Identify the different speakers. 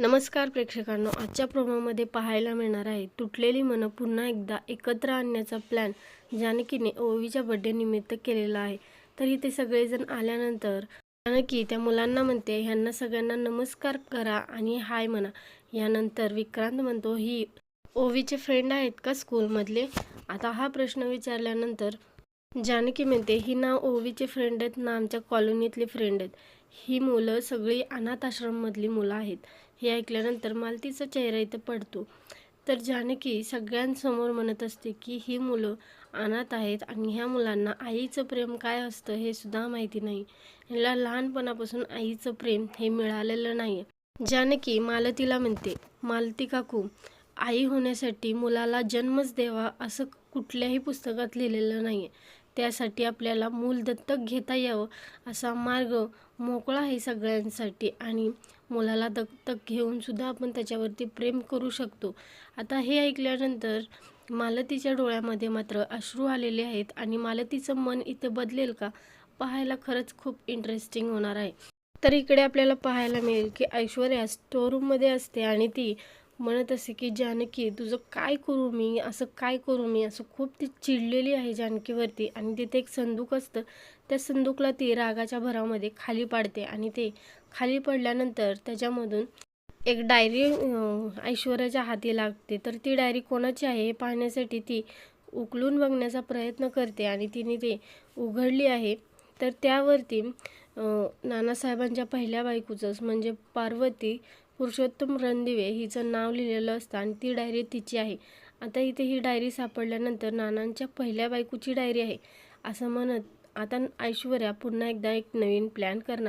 Speaker 1: नमस्कार प्रेक्षकांनो आजच्या प्रोमोमध्ये पाहायला मिळणार आहे तुटलेली मनं पुन्हा एकदा एकत्र आणण्याचा प्लॅन जानकीने ओवीच्या बड्डे निमित्त केलेला आहे. तर इथे सगळेजण आल्यानंतर जानकी त्या मुलांना म्हणते ह्यांना सगळ्यांना नमस्कार करा आणि हाय म्हणा. यानंतर विक्रांत म्हणतो ही ओवीचे फ्रेंड आहेत का स्कूलमधले आता हा प्रश्न विचारल्यानंतर जानकी म्हणते ही ना ओवीचे फ्रेंड आहेत ना आमच्या कॉलनीतले फ्रेंड आहेत. ही मुलं सगळी अनाथ आश्रममधली मुलं आहेत. हे ऐकल्यानंतर मालतीचा चेहरा इथं पडतो. तर जानकी सगळ्यांसमोर म्हणत असते की ही मुलं अनाथ आहेत आणि ह्या मुलांना आईचं प्रेम काय असतं हे सुद्धा माहिती नाही. ह्याला लहानपणापासून आईचं प्रेम हे मिळालेलं नाही जानकी मालतीला म्हणते मालती काकू आई होण्यासाठी मुलाला जन्मच द्यावा असं कुठल्याही पुस्तकात लिहिलेलं नाही आहे त्यासाठी आपल्याला मूल दत्तक घेता यावं असा मार्ग मोकळा आहे सगळ्यांसाठी आणि मुलाला दत्तक घेऊन सुद्धा आपण त्याच्यावरती प्रेम करू शकतो. आता हे ऐकल्यानंतर मालतीच्या डोळ्यामध्ये मात्र अश्रू आलेले आहेत आणि मालतीचं मन इथे बदलेल का? पाहायला खरंच खूप इंटरेस्टिंग होणार आहे. तर इकडे आपल्याला पाहायला मिळेल की ऐश्वर्या स्टोरूममध्ये असते आणि ती म्हणत असे की जानकी तुझं काय करू मी? असं काय करू मी? असं खूप ती चिडलेली आहे जानकीवरती आणि तिथे एक संदूक असतं. त्या संदूकला ती रागाच्या भरामध्ये खाली पाडते आणि ते खाली पडल्यानंतर त्याच्यामधून एक डायरी ऐश्वर्याच्या हाती लागते. तर ती डायरी कोणाची आहे हे पाहण्यासाठी ती उकलून बघण्याचा प्रयत्न करते आणि तिने ते उघडली आहे. तर त्यावरती नानासाहेबांच्या पहिल्या बायकोचंच म्हणजे पार्वती पुरुषोत्तम रणदिवे हिचं नाव लिहिलेलं असतं आणि ती डायरी तिची आहे. आता इथे ही डायरी सापडल्यानंतर नानांच्या पहिल्या बायकोची डायरी आहे. असं म्हणत आता ऐश्वर्या पुन्हा एकदा एक नवीन प्लॅन करणार.